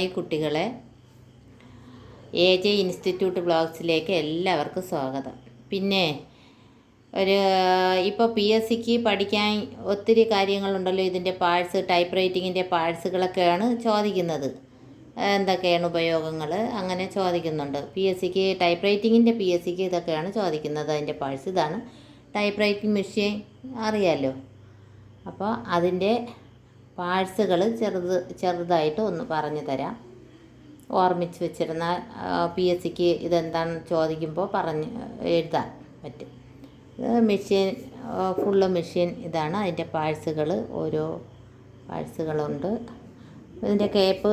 Hi കുട്ടികളെ A J institute ബ്ലോഗ്സിലേക്ക് എല്ലാവർക്കും സ്വാഗതം. പിന്നെ ഒരു ഇപ്പോൾ പി എസ് സിക്ക് പഠിക്കാൻ ഒത്തിരി കാര്യങ്ങളുണ്ടല്ലോ. ഇതിന്റെ പാഴ്സ് ടൈപ്പ് റൈറ്റിങ്ങിന്റെ പാഴ്സുകളൊക്കെയാണ് ചോദിക്കുന്നത്. എന്തൊക്കെയാണ് ഉപയോഗങ്ങൾ? അങ്ങനെ ചോദിക്കുന്നുണ്ട്. പി എസ് സിക്ക് ടൈപ്പ് റൈറ്റിങ്ങിന്റെ പി എസ് സിക്ക് ഇതൊക്കെയാണ് ചോദിക്കുന്നത്. അതിന്റെ പാഴ്സ് ഇതാണ്. ടൈപ്പ് റൈറ്റിംഗ് മെഷീൻ അറിയാമല്ലോ അപ്പോൾ അതിന്റെ പാഴ്സുകൾ ചെറുത് ചെറുതായിട്ട് ഒന്ന് പറഞ്ഞു തരാം. ഓർമ്മിച്ച് വെച്ചിരുന്ന പി എസ് സിക്ക് ഇതെന്താണെന്ന് ചോദിക്കുമ്പോൾ പറഞ്ഞ് എഴുതാൻ പറ്റും. മെഷീൻ ഫുള്ള് മെഷീൻ ഇതാണ്. അതിന്റെ പാഴ്സുകൾ ഓരോ പാഴ്സുകളുണ്ട്. ഇതിന്റെ കേപ്പ്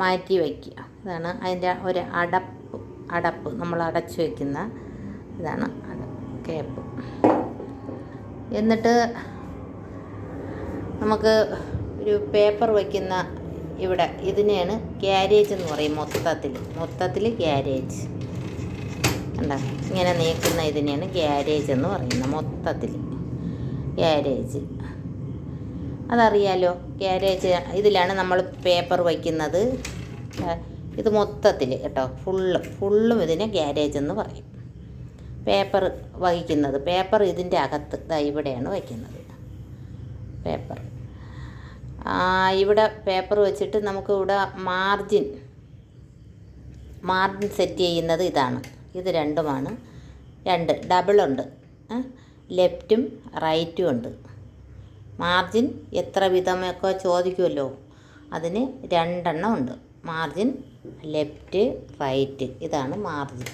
മാറ്റി വയ്ക്കുക ഇതാണ് അതിന്റെ ഒരു അടപ്പ് അടപ്പ്. നമ്മൾ അടച്ചു വയ്ക്കുന്ന ഇതാണ് കേപ്പ്. എന്നിട്ട് നമുക്ക് ഒരു പേപ്പർ വയ്ക്കുന്ന ഇവിടെ ഇതിനെയാണ് ഗ്യാരേജ് എന്ന് പറയും മൊത്തത്തിൽ മൊത്തത്തിൽ ഗ്യാരേജ് കണ്ട? ഇങ്ങനെ നീക്കുന്ന ഇതിനെയാണ് ഗ്യാരേജ് എന്ന് പറയുന്നത് മൊത്തത്തിൽ ഗ്യാരേജ് അതറിയാലോ ഗ്യാരേജ് ഇതിലാണ് നമ്മൾ പേപ്പർ വയ്ക്കുന്നത്. ഇത് മൊത്തത്തിൽ കേട്ടോ ഫുള്ള് ഫുള്ളും ഇതിനെ ഗ്യാരേജ് എന്ന് പറയും. പേപ്പർ വഹിക്കുന്നത് പേപ്പർ ഇതിന്റെ അകത്ത് ഇതാ ഇവിടെയാണ് വയ്ക്കുന്നത്. പേപ്പർ ഇവിടെ പേപ്പർ വെച്ചിട്ട് നമുക്ക് ഇവിടെ മാർജിൻ മാർജിൻ സെറ്റ് ചെയ്യുന്നത് ഇതാണ്. ഇത് രണ്ടുമാണ്. രണ്ട് ഡബിളുണ്ട് ലെഫ്റ്റും റൈറ്റും ഉണ്ട്. മാർജിൻ എത്ര വിധമൊക്കെ ചോദിക്കുമല്ലോ അതിന് രണ്ടെണ്ണം ഉണ്ട്. മാർജിൻ ലെഫ്റ്റ് റൈറ്റ് ഇതാണ് മാർജിൻ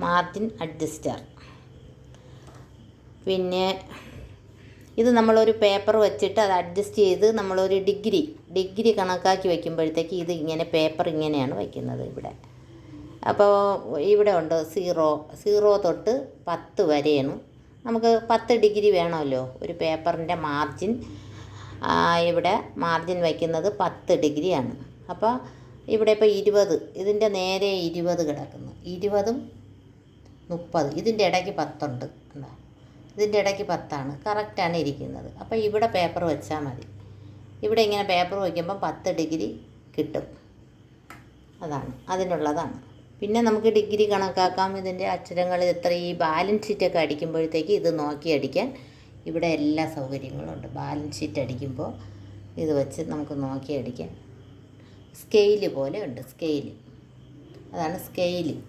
മാർജിൻ അഡ്ജസ്റ്റർ പിന്നെ ഇത് നമ്മളൊരു പേപ്പർ വെച്ചിട്ട് അത് അഡ്ജസ്റ്റ് ചെയ്ത് നമ്മളൊരു ഡിഗ്രി ഡിഗ്രി കണക്കാക്കി വയ്ക്കുമ്പോഴത്തേക്ക് ഇത് ഇങ്ങനെ പേപ്പർ ഇങ്ങനെയാണ് വയ്ക്കുന്നത് ഇവിടെ. അപ്പോൾ ഇവിടെ ഉണ്ട് സീറോ സീറോ തൊട്ട് പത്ത് വരെയാണ്. നമുക്ക് പത്ത് ഡിഗ്രി വേണമല്ലോ ഒരു പേപ്പറിന്റെ മാർജിൻ ഇവിടെ മാർജിൻ വയ്ക്കുന്നത് പത്ത് ഡിഗ്രിയാണ് അപ്പോൾ ഇവിടെ ഇപ്പോൾ ഇരുപത് ഇതിന്റെ നേരെ ഇരുപത് കിടക്കുന്നു. ഇരുപതും മുപ്പത് ഇതിന്റെ ഇടയ്ക്ക് പത്തുണ്ട്. എന്താ ഇതിന്റെ ഇടയ്ക്ക് പത്താണ്. കറക്റ്റാണ് ഇരിക്കുന്നത്. അപ്പോൾ ഇവിടെ പേപ്പർ വെച്ചാൽ മതി. ഇവിടെ ഇങ്ങനെ പേപ്പർ വയ്ക്കുമ്പോൾ പത്ത് ഡിഗ്രി കിട്ടും. അതാണ്. അതിനുള്ളതാണ്. പിന്നെ നമുക്ക് ഡിഗ്രി കണക്കാക്കാം. ഇതിന്റെ അക്ഷരങ്ങൾ എത്ര ഈ ബാലൻസ് ഷീറ്റൊക്കെ അടിക്കുമ്പോഴത്തേക്ക് ഇത് നോക്കി അടിക്കാൻ ഇവിടെ എല്ലാ സൗകര്യങ്ങളുണ്ട് ബാലൻസ് ഷീറ്റ് അടിക്കുമ്പോൾ ഇത് വെച്ച് നമുക്ക് നോക്കി അടിക്കാം സ്കെയിൽ പോലെ ഉണ്ട്. സ്കെയിൽ. അതാണ് സ്കെയിൽ.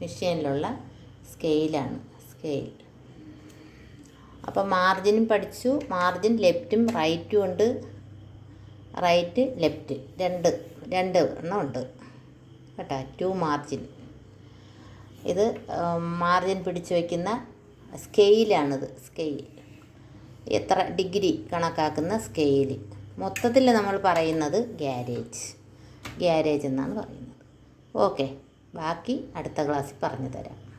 മെഷീനിലുള്ള സ്കെയിലാണ്. സ്കെയിൽ. അപ്പോൾ മാർജിനും പഠിച്ചു. മാർജിൻ ലെഫ്റ്റും റൈറ്റും ഉണ്ട്. Right left. രണ്ട് രണ്ട് എണ്ണം ഉണ്ട്. കേട്ടോ ടു മാർജിൻ. ഇത് മാർജിൻ പിടിച്ചു വയ്ക്കുന്ന സ്കെയിലാണിത് സ്കെയിൽ. എത്ര ഡിഗ്രി കണക്കാക്കുന്ന സ്കെയിൽ. മൊത്തത്തിൽ നമ്മൾ പറയുന്നത് ഗ്യാരേജ്. ഗ്യാരേജ് എന്നാണ് പറയുന്നത്. ഓക്കെ ബാക്കി അടുത്ത ക്ലാസ്സിൽ പറഞ്ഞു തരാം.